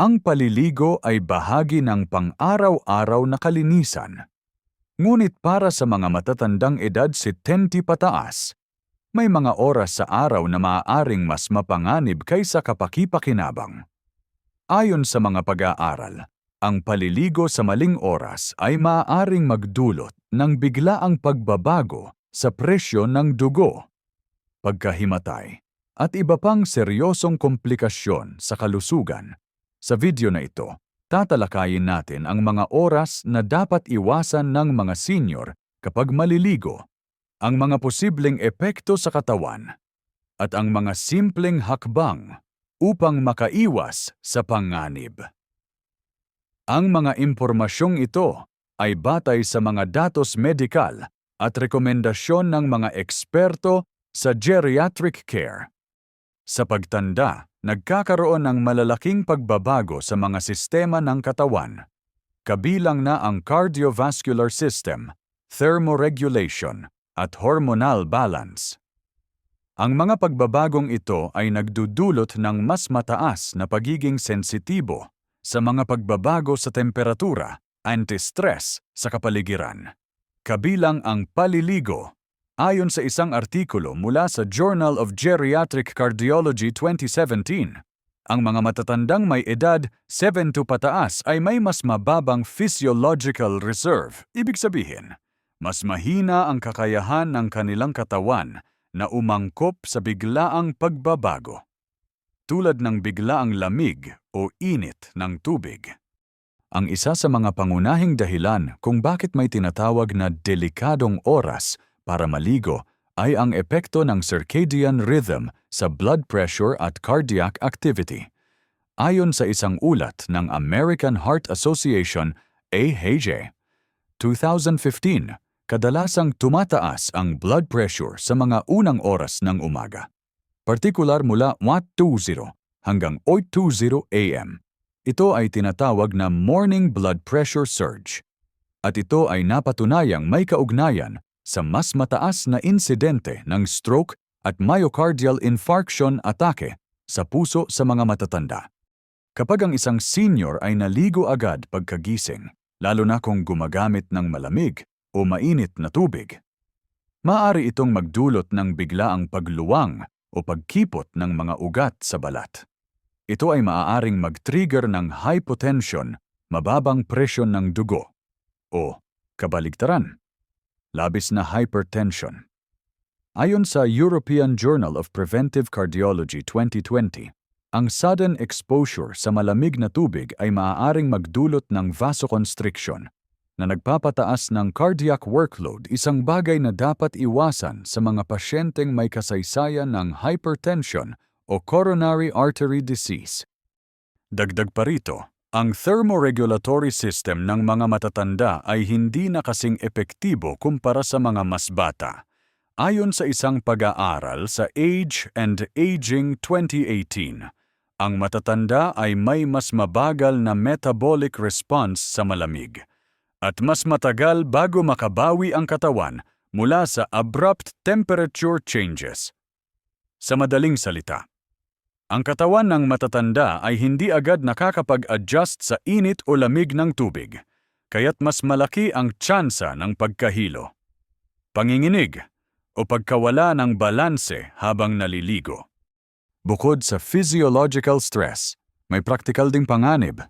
Ang paliligo ay bahagi ng pang-araw-araw na kalinisan. Ngunit para sa mga matatandang edad 70 pataas, may mga oras sa araw na maaaring mas mapanganib kaysa kapakipakinabang. Ayon sa mga pag-aaral, ang paliligo sa maling oras ay maaaring magdulot ng biglaang pagbabago sa presyo ng dugo, pagkahimatay, at iba pang seryosong komplikasyon sa kalusugan. Sa video na ito, tatalakayin natin ang mga oras na dapat iwasan ng mga senior kapag maliligo, ang mga posibleng epekto sa katawan, at ang mga simpleng hakbang upang makaiwas sa panganib. Ang mga impormasyong ito ay batay sa mga datos medikal at rekomendasyon ng mga eksperto sa geriatric care. Sa pagtanda, nagkakaroon ng malalaking pagbabago sa mga sistema ng katawan. Kabilang na ang cardiovascular system, thermoregulation, at hormonal balance. Ang mga pagbabagong ito ay nagdudulot ng mas mataas na pagiging sensitibo sa mga pagbabago sa temperatura, anti-stress sa kapaligiran. Kabilang ang paliligo Ayon sa isang artikulo mula sa Journal of Geriatric Cardiology 2017, ang mga matatandang may edad 7 to pataas ay may mas mababang physiological reserve. Ibig sabihin, mas mahina ang kakayahan ng kanilang katawan na umangkop sa biglaang pagbabago. Tulad ng biglaang lamig o init ng tubig. Ang isa sa mga pangunahing dahilan kung bakit may tinatawag na delikadong oras para maligo ay ang epekto ng circadian rhythm sa blood pressure at cardiac activity. Ayon sa isang ulat ng American Heart Association, AHA, 2015, kadalasang tumataas ang blood pressure sa mga unang oras ng umaga. Partikular mula 1.20 hanggang 8.20 AM. Ito ay tinatawag na morning blood pressure surge. At ito ay napatunayang may kaugnayan sa mas mataas na insidente ng stroke at myocardial infarction atake sa puso sa mga matatanda. Kapag ang isang senior ay naligo agad pagkagising, lalo na kung gumagamit ng malamig o mainit na tubig, maaari itong magdulot ng biglaang pagluwang o pagkipot ng mga ugat sa balat. Ito ay maaaring mag-trigger ng hypotension, mababang presyon ng dugo, o kabaligtaran labis na hypertension. Ayon sa European Journal of Preventive Cardiology 2020, ang sudden exposure sa malamig na tubig ay maaaring magdulot ng vasoconstriction na nagpapataas ng cardiac workload isang bagay na dapat iwasan sa mga pasyenteng may kasaysayan ng hypertension o coronary artery disease. Dagdag pa rito, ang thermoregulatory system ng mga matatanda ay hindi na kasing epektibo kumpara sa mga mas bata. Ayon sa isang pag-aaral sa Age and Aging 2018, ang matatanda ay may mas mabagal na metabolic response sa malamig at mas matagal bago makabawi ang katawan mula sa abrupt temperature changes. Sa madaling salita, ang katawan ng matatanda ay hindi agad nakakapag-adjust sa init o lamig ng tubig, kaya't mas malaki ang tsansa ng pagkahilo, panginginig, o pagkawala ng balanse habang naliligo. Bukod sa physiological stress, may practical ding panganib.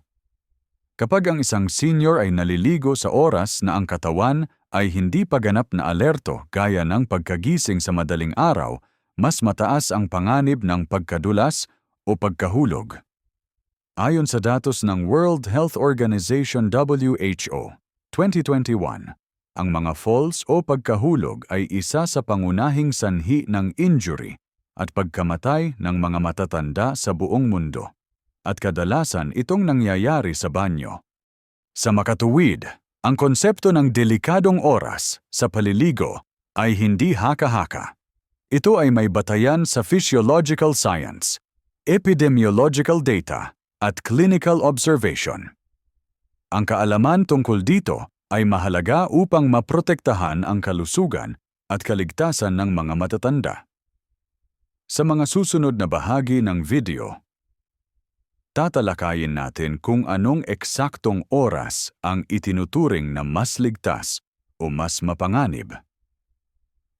Kapag ang isang senior ay naliligo sa oras na ang katawan ay hindi pa ganap na alerto gaya ng pagkagising sa madaling araw, mas mataas ang panganib ng pagkadulas o pagkahulog. Ayon sa datos ng World Health Organization WHO 2021, ang mga falls o pagkahulog ay isa sa pangunahing sanhi ng injury at pagkamatay ng mga matatanda sa buong mundo. At kadalasan itong nangyayari sa banyo. Sa makatuwid, ang konsepto ng delikadong oras sa paliligo ay hindi haka-haka. Ito ay may batayan sa physiological science, epidemiological data, at clinical observation. Ang kaalaman tungkol dito ay mahalaga upang maprotektahan ang kalusugan at kaligtasan ng mga matatanda. Sa mga susunod na bahagi ng video, Tatalakayin natin kung anong eksaktong oras ang itinuturing na mas ligtas o mas mapanganib.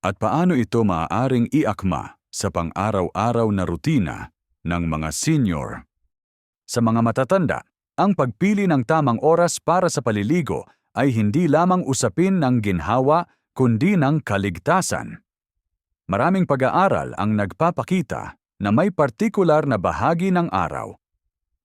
At paano ito maaaring iakma sa pang-araw-araw na rutina ng mga senior. Sa mga matatanda, ang pagpili ng tamang oras para sa paliligo ay hindi lamang usapin ng ginhawa kundi ng kaligtasan. Maraming pag-aaral ang nagpapakita na may partikular na bahagi ng araw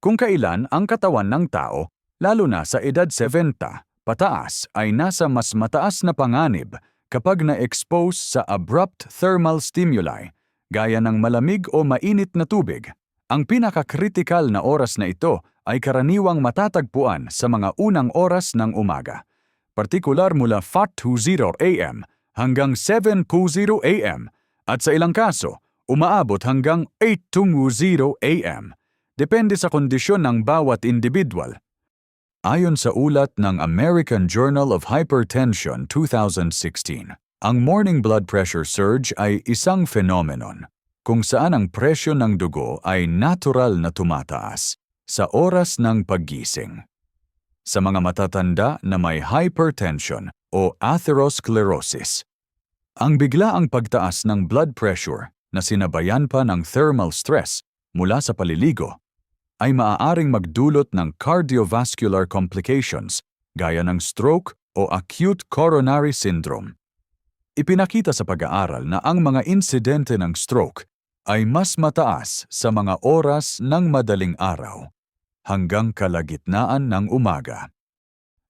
kung kailan ang katawan ng tao, lalo na sa edad 70, pataas ay nasa mas mataas na panganib kapag na-expose sa abrupt thermal stimuli, gaya ng malamig o mainit na tubig. Ang pinakakritikal na oras na ito ay karaniwang matatagpuan sa mga unang oras ng umaga, partikular mula 4.20 a.m. hanggang 7.20 a.m. at sa ilang kaso, umaabot hanggang 8.20 a.m depende sa kondisyon ng bawat individual. Ayon sa ulat ng American Journal of Hypertension 2016, ang morning blood pressure surge ay isang phenomenon kung saan ang presyo ng dugo ay natural na tumataas sa oras ng paggising. Sa mga matatanda na may hypertension o atherosclerosis, ang biglaang pagtaas ng blood pressure na sinabayan pa ng thermal stress mula sa paliligo ay maaaring magdulot ng cardiovascular complications gaya ng stroke o acute coronary syndrome. Ipinakita sa pag-aaral na ang mga insidente ng stroke ay mas mataas sa mga oras ng madaling araw hanggang kalagitnaan ng umaga.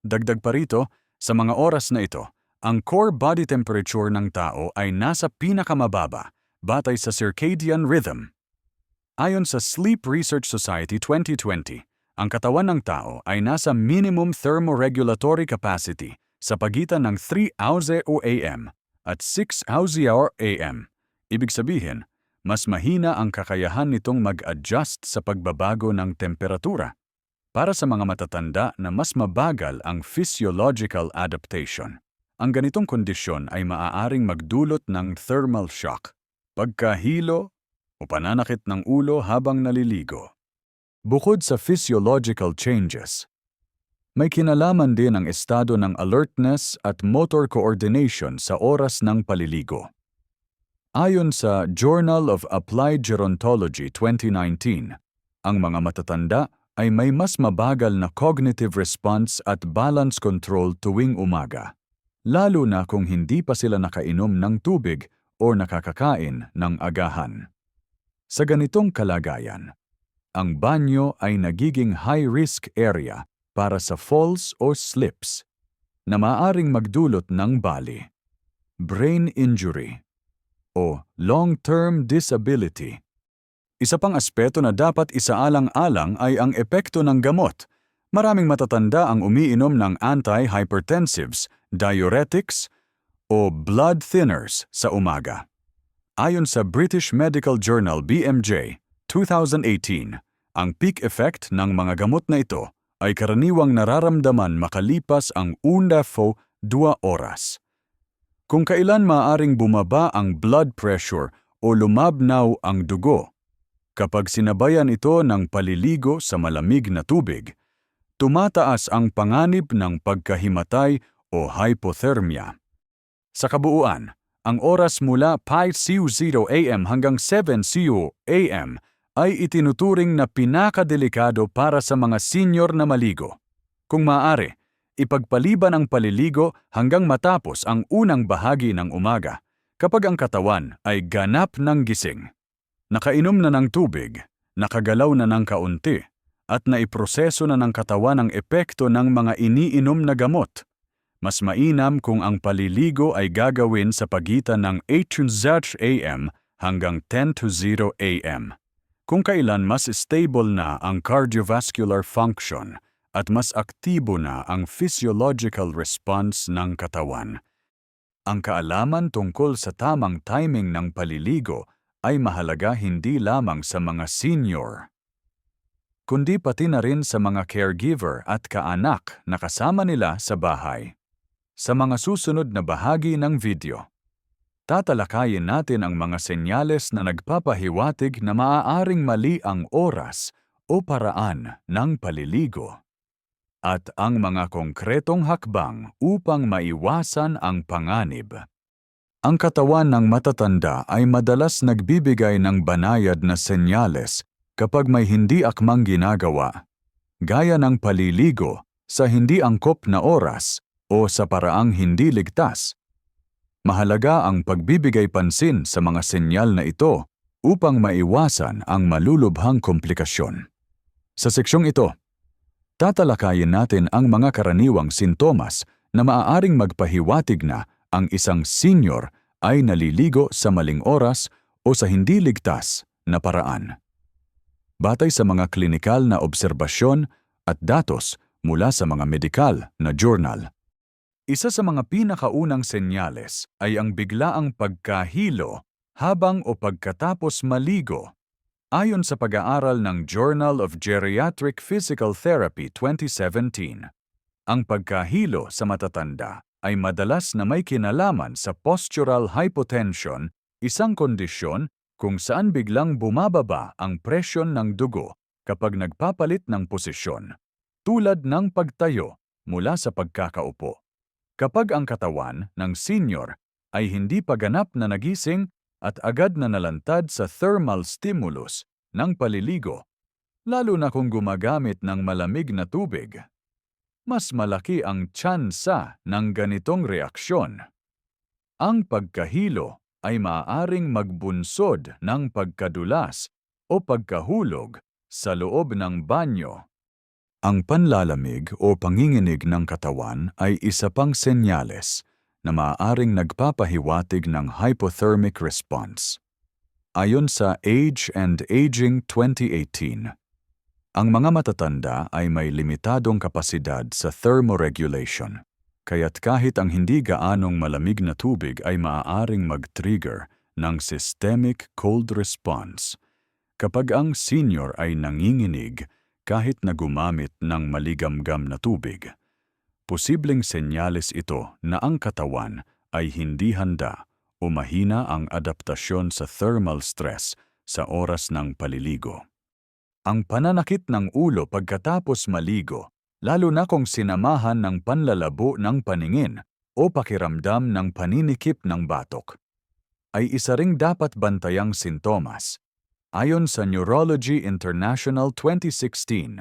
Dagdag pa rito, sa mga oras na ito, ang core body temperature ng tao ay nasa pinakamababa batay sa circadian rhythm Ayon sa Sleep Research Society 2020, ang katawan ng tao ay nasa minimum thermoregulatory capacity sa pagitan ng 3 hours o AM at 6 hours AM. Ibig sabihin, mas mahina ang kakayahan nitong mag-adjust sa pagbabago ng temperatura. Para sa mga matatanda na mas mabagal ang physiological adaptation, ang ganitong kondisyon ay maaaring magdulot ng thermal shock, pagkahilo o pananakit ng ulo habang naliligo. Bukod sa physiological changes, may kinalaman din ang estado ng alertness at motor coordination sa oras ng paliligo. Ayon sa Journal of Applied Gerontology 2019, ang mga matatanda ay may mas mabagal na cognitive response at balance control tuwing umaga, lalo na kung hindi pa sila nakainom ng tubig o nakakakain ng agahan. Sa ganitong kalagayan, ang banyo ay nagiging high-risk area para sa falls o slips na maaring magdulot ng bali, brain injury, o long-term disability. Isa pang aspeto na dapat isaalang-alang ay ang epekto ng gamot. Maraming matatanda ang umiinom ng anti-hypertensives, diuretics, o blood thinners sa umaga. Ayon sa British Medical Journal BMJ 2018, ang peak effect ng mga gamot na ito ay karaniwang nararamdaman makalipas ang una fo 2 oras. Kung kailan maaring bumaba ang blood pressure o lumabnaw ang dugo, kapag sinabayan ito ng paliligo sa malamig na tubig, tumataas ang panganib ng pagkahimatay o hypothermia. Sa kabuuan, ang oras mula 5.00 AM hanggang 7.00 AM ay itinuturing na pinakadelikado para sa mga senior na maligo. Kung maaari, ipagpaliban ang paliligo hanggang matapos ang unang bahagi ng umaga kapag ang katawan ay ganap ng gising. Nakainom na ng tubig, nakagalaw na ng kaunti, at naiproseso na ng katawan ang epekto ng mga iniinom na gamot mas mainam kung ang paliligo ay gagawin sa pagitan ng 8 a.m. hanggang 10 to 0 a.m. Kung kailan mas stable na ang cardiovascular function at mas aktibo na ang physiological response ng katawan. Ang kaalaman tungkol sa tamang timing ng paliligo ay mahalaga hindi lamang sa mga senior, kundi pati na rin sa mga caregiver at kaanak na kasama nila sa bahay. Sa mga susunod na bahagi ng video, tatalakayin natin ang mga senyales na nagpapahiwatig na maaaring mali ang oras o paraan ng paliligo at ang mga konkretong hakbang upang maiwasan ang panganib. Ang katawan ng matatanda ay madalas nagbibigay ng banayad na senyales kapag may hindi akmang ginagawa, gaya ng paliligo sa hindi angkop na oras o sa paraang hindi ligtas. Mahalaga ang pagbibigay pansin sa mga senyal na ito upang maiwasan ang malulubhang komplikasyon. Sa seksyong ito, tatalakayin natin ang mga karaniwang sintomas na maaaring magpahiwatig na ang isang senior ay naliligo sa maling oras o sa hindi ligtas na paraan. Batay sa mga klinikal na obserbasyon at datos mula sa mga medikal na journal, isa sa mga pinakaunang senyales ay ang biglaang pagkahilo habang o pagkatapos maligo. Ayon sa pag-aaral ng Journal of Geriatric Physical Therapy 2017, ang pagkahilo sa matatanda ay madalas na may kinalaman sa postural hypotension, isang kondisyon kung saan biglang bumababa ang presyon ng dugo kapag nagpapalit ng posisyon, tulad ng pagtayo mula sa pagkakaupo. Kapag ang katawan ng senior ay hindi pa ganap na nagising at agad na nalantad sa thermal stimulus ng paliligo, lalo na kung gumagamit ng malamig na tubig, mas malaki ang tsansa ng ganitong reaksyon. Ang pagkahilo ay maaaring magbunsod ng pagkadulas o pagkahulog sa loob ng banyo ang panlalamig o panginginig ng katawan ay isa pang senyales na maaaring nagpapahiwatig ng hypothermic response. Ayon sa Age and Aging 2018, ang mga matatanda ay may limitadong kapasidad sa thermoregulation, kaya't kahit ang hindi gaanong malamig na tubig ay maaaring mag-trigger ng systemic cold response. Kapag ang senior ay nanginginig, kahit na gumamit ng maligamgam na tubig. Posibleng senyales ito na ang katawan ay hindi handa o mahina ang adaptasyon sa thermal stress sa oras ng paliligo. Ang pananakit ng ulo pagkatapos maligo, lalo na kung sinamahan ng panlalabo ng paningin o pakiramdam ng paninikip ng batok, ay isa ring dapat bantayang sintomas Ayon sa Neurology International 2016,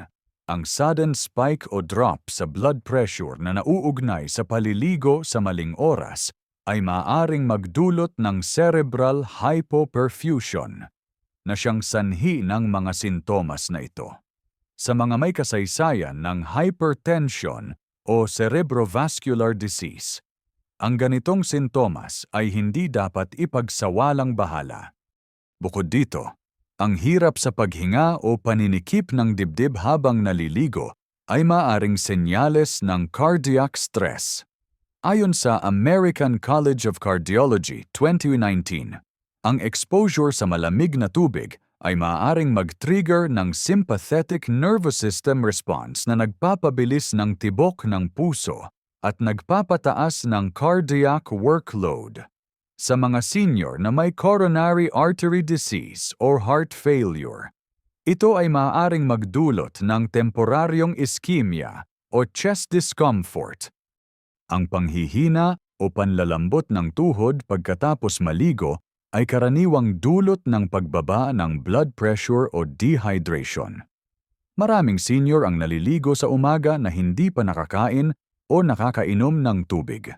ang sudden spike o drop sa blood pressure na nauugnay sa paliligo sa maling oras ay maaaring magdulot ng cerebral hypoperfusion na siyang sanhi ng mga sintomas na ito. Sa mga may kasaysayan ng hypertension o cerebrovascular disease, ang ganitong sintomas ay hindi dapat ipagsawalang bahala. Bukod dito, ang hirap sa paghinga o paninikip ng dibdib habang naliligo ay maaring senyales ng cardiac stress. Ayon sa American College of Cardiology 2019, ang exposure sa malamig na tubig ay maaaring mag-trigger ng sympathetic nervous system response na nagpapabilis ng tibok ng puso at nagpapataas ng cardiac workload sa mga senior na may coronary artery disease or heart failure. Ito ay maaaring magdulot ng temporaryong ischemia o chest discomfort. Ang panghihina o panlalambot ng tuhod pagkatapos maligo ay karaniwang dulot ng pagbaba ng blood pressure o dehydration. Maraming senior ang naliligo sa umaga na hindi pa nakakain o nakakainom ng tubig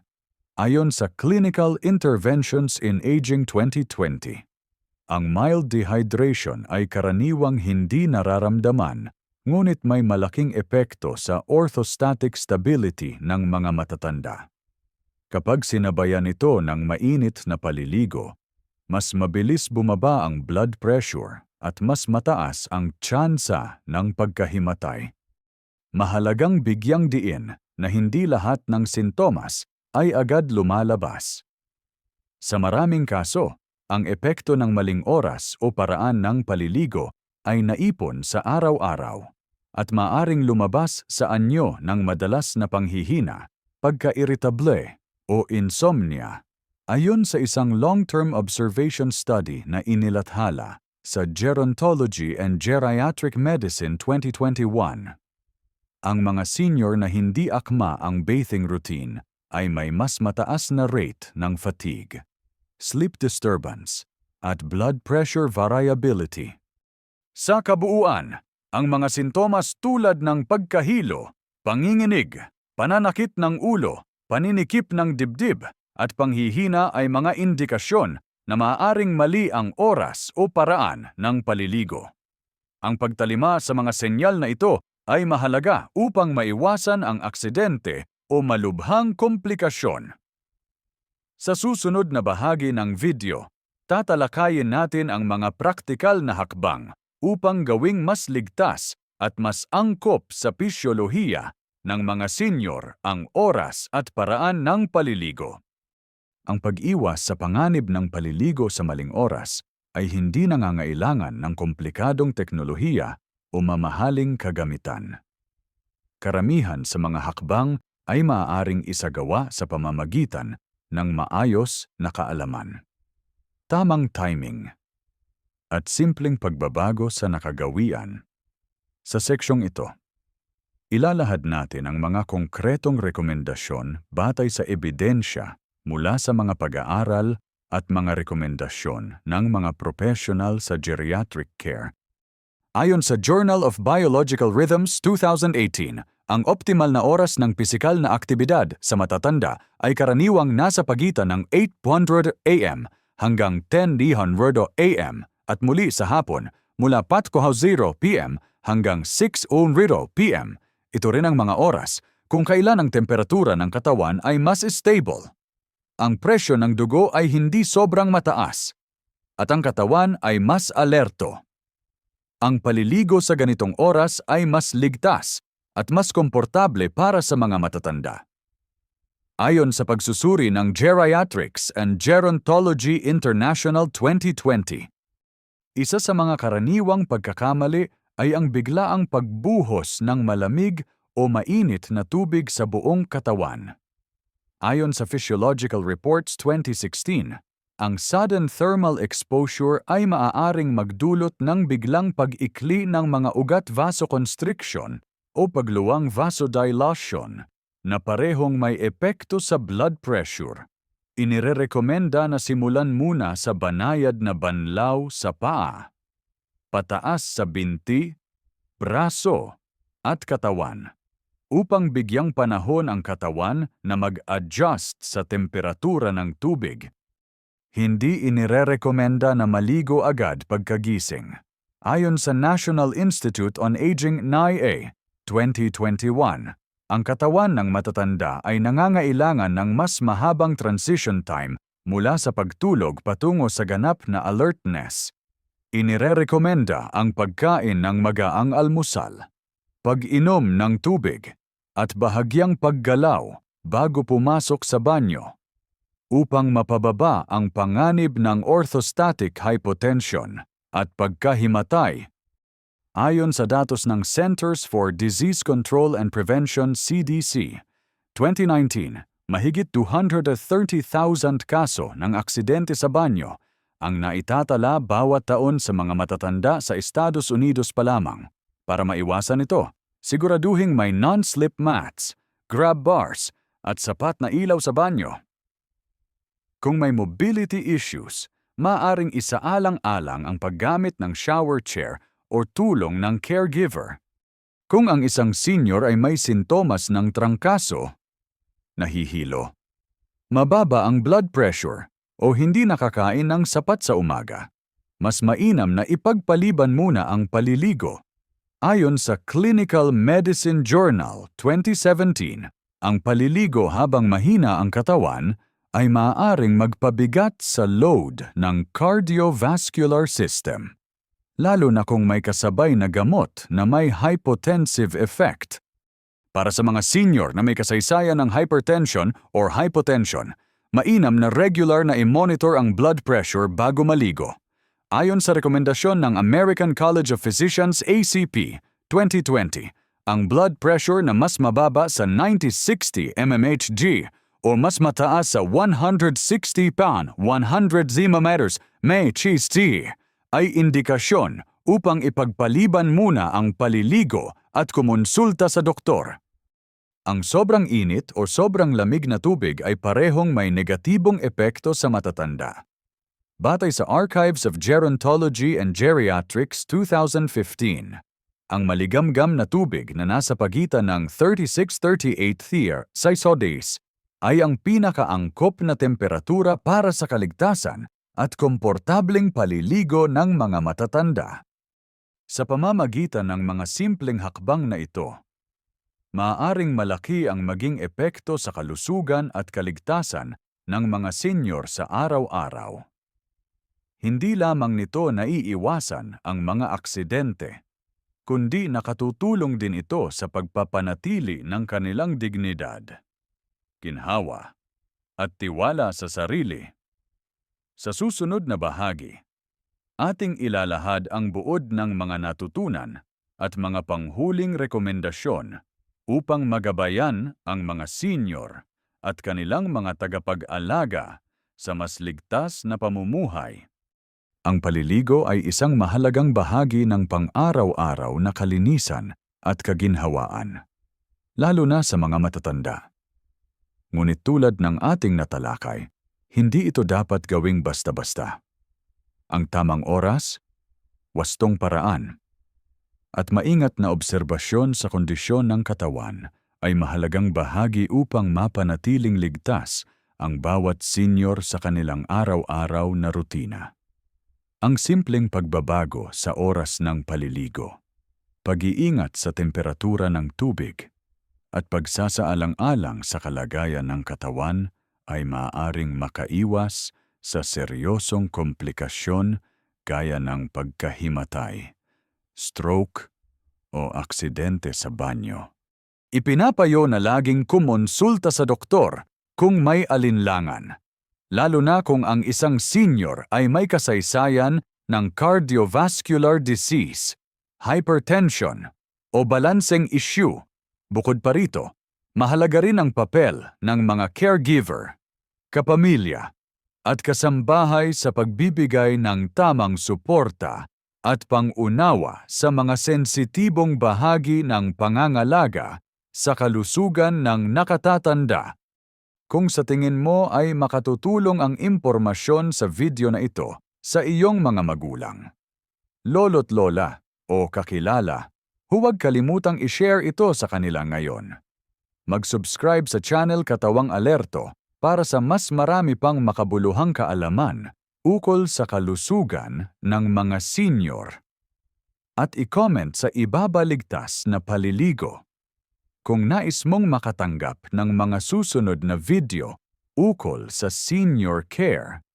ayon sa Clinical Interventions in Aging 2020. Ang mild dehydration ay karaniwang hindi nararamdaman ngunit may malaking epekto sa orthostatic stability ng mga matatanda. Kapag sinabayan ito ng mainit na paliligo, mas mabilis bumaba ang blood pressure at mas mataas ang tsansa ng pagkahimatay. Mahalagang bigyang diin na hindi lahat ng sintomas ay agad lumalabas. Sa maraming kaso, ang epekto ng maling oras o paraan ng paliligo ay naipon sa araw-araw at maaring lumabas sa anyo ng madalas na panghihina, pagka-irritable o insomnia. Ayon sa isang long-term observation study na inilathala sa Gerontology and Geriatric Medicine 2021. Ang mga senior na hindi akma ang bathing routine ay may mas mataas na rate ng fatigue, sleep disturbance, at blood pressure variability. Sa kabuuan, ang mga sintomas tulad ng pagkahilo, panginginig, pananakit ng ulo, paninikip ng dibdib, at panghihina ay mga indikasyon na maaaring mali ang oras o paraan ng paliligo. Ang pagtalima sa mga senyal na ito ay mahalaga upang maiwasan ang aksidente o malubhang komplikasyon. Sa susunod na bahagi ng video, tatalakayin natin ang mga praktikal na hakbang upang gawing mas ligtas at mas angkop sa pisyolohiya ng mga senior ang oras at paraan ng paliligo. Ang pag-iwas sa panganib ng paliligo sa maling oras ay hindi nangangailangan ng komplikadong teknolohiya o mamahaling kagamitan. Karamihan sa mga hakbang ay maaaring isagawa sa pamamagitan ng maayos na kaalaman. Tamang timing at simpleng pagbabago sa nakagawian. Sa seksyong ito, ilalahad natin ang mga konkretong rekomendasyon batay sa ebidensya mula sa mga pag-aaral at mga rekomendasyon ng mga professional sa geriatric care. Ayon sa Journal of Biological Rhythms 2018, ang optimal na oras ng pisikal na aktibidad sa matatanda ay karaniwang nasa pagitan ng 800 AM hanggang 1000 AM at muli sa hapon mula 4.00 PM hanggang 6.00 PM. Ito rin ang mga oras kung kailan ang temperatura ng katawan ay mas stable ang presyo ng dugo ay hindi sobrang mataas at ang katawan ay mas alerto. Ang paliligo sa ganitong oras ay mas ligtas at mas komportable para sa mga matatanda. Ayon sa pagsusuri ng Geriatrics and Gerontology International 2020, isa sa mga karaniwang pagkakamali ay ang biglaang pagbuhos ng malamig o mainit na tubig sa buong katawan. Ayon sa Physiological Reports 2016, ang sudden thermal exposure ay maaaring magdulot ng biglang pag-ikli ng mga ugat vasoconstriction o pagluwang vasodilation na parehong may epekto sa blood pressure. Inirerekomenda na simulan muna sa banayad na banlaw sa paa, pataas sa binti, braso, at katawan upang bigyang panahon ang katawan na mag-adjust sa temperatura ng tubig. Hindi inirerekomenda na maligo agad pagkagising. Ayon sa National Institute on Aging NIA 2021, ang katawan ng matatanda ay nangangailangan ng mas mahabang transition time mula sa pagtulog patungo sa ganap na alertness. Inirerekomenda ang pagkain ng magaang almusal pag-inom ng tubig, at bahagyang paggalaw bago pumasok sa banyo upang mapababa ang panganib ng orthostatic hypotension at pagkahimatay. Ayon sa datos ng Centers for Disease Control and Prevention CDC, 2019, mahigit 230,000 kaso ng aksidente sa banyo ang naitatala bawat taon sa mga matatanda sa Estados Unidos pa lamang. Para maiwasan ito, siguraduhing may non-slip mats, grab bars, at sapat na ilaw sa banyo. Kung may mobility issues, maaring isaalang-alang ang paggamit ng shower chair o tulong ng caregiver. Kung ang isang senior ay may sintomas ng trangkaso, nahihilo, mababa ang blood pressure o hindi nakakain ng sapat sa umaga, mas mainam na ipagpaliban muna ang paliligo. Ayon sa Clinical Medicine Journal 2017, ang paliligo habang mahina ang katawan ay maaaring magpabigat sa load ng cardiovascular system, lalo na kung may kasabay na gamot na may hypotensive effect. Para sa mga senior na may kasaysayan ng hypertension or hypotension, mainam na regular na i-monitor ang blood pressure bago maligo. Ayon sa rekomendasyon ng American College of Physicians ACP 2020, ang blood pressure na mas mababa sa 90-60 mmHg o mas mataas sa 160 pan 100 zm may cheese ay indikasyon upang ipagpaliban muna ang paliligo at kumonsulta sa doktor. Ang sobrang init o sobrang lamig na tubig ay parehong may negatibong epekto sa matatanda. Batay sa Archives of Gerontology and Geriatrics 2015, ang maligamgam na tubig na nasa pagitan ng 36-38 Thier Sisodase ay ang pinakaangkop na temperatura para sa kaligtasan at komportabling paliligo ng mga matatanda. Sa pamamagitan ng mga simpleng hakbang na ito, maaaring malaki ang maging epekto sa kalusugan at kaligtasan ng mga senior sa araw-araw. Hindi lamang nito naiiwasan ang mga aksidente, kundi nakatutulong din ito sa pagpapanatili ng kanilang dignidad, ginhawa, at tiwala sa sarili. Sa susunod na bahagi, ating ilalahad ang buod ng mga natutunan at mga panghuling rekomendasyon upang magabayan ang mga senior at kanilang mga tagapag-alaga sa mas ligtas na pamumuhay. Ang paliligo ay isang mahalagang bahagi ng pang-araw-araw na kalinisan at kaginhawaan, lalo na sa mga matatanda. Ngunit tulad ng ating natalakay, hindi ito dapat gawing basta-basta. Ang tamang oras, wastong paraan, at maingat na obserbasyon sa kondisyon ng katawan ay mahalagang bahagi upang mapanatiling ligtas ang bawat senior sa kanilang araw-araw na rutina. Ang simpleng pagbabago sa oras ng paliligo, pag-iingat sa temperatura ng tubig, at pagsasaalang-alang sa kalagayan ng katawan ay maaaring makaiwas sa seryosong komplikasyon gaya ng pagkahimatay stroke o aksidente sa banyo. Ipinapayo na laging kumonsulta sa doktor kung may alinlangan, lalo na kung ang isang senior ay may kasaysayan ng cardiovascular disease, hypertension, o balanseng issue. Bukod pa rito, mahalaga rin ang papel ng mga caregiver, kapamilya, at kasambahay sa pagbibigay ng tamang suporta at pangunawa sa mga sensitibong bahagi ng pangangalaga sa kalusugan ng nakatatanda. Kung sa tingin mo ay makatutulong ang impormasyon sa video na ito sa iyong mga magulang, lolo't lola o kakilala, huwag kalimutang i-share ito sa kanila ngayon. Mag-subscribe sa channel Katawang Alerto para sa mas marami pang makabuluhang kaalaman ukol sa kalusugan ng mga senior. At i-comment sa ibabaligtas na paliligo. Kung nais mong makatanggap ng mga susunod na video ukol sa senior care,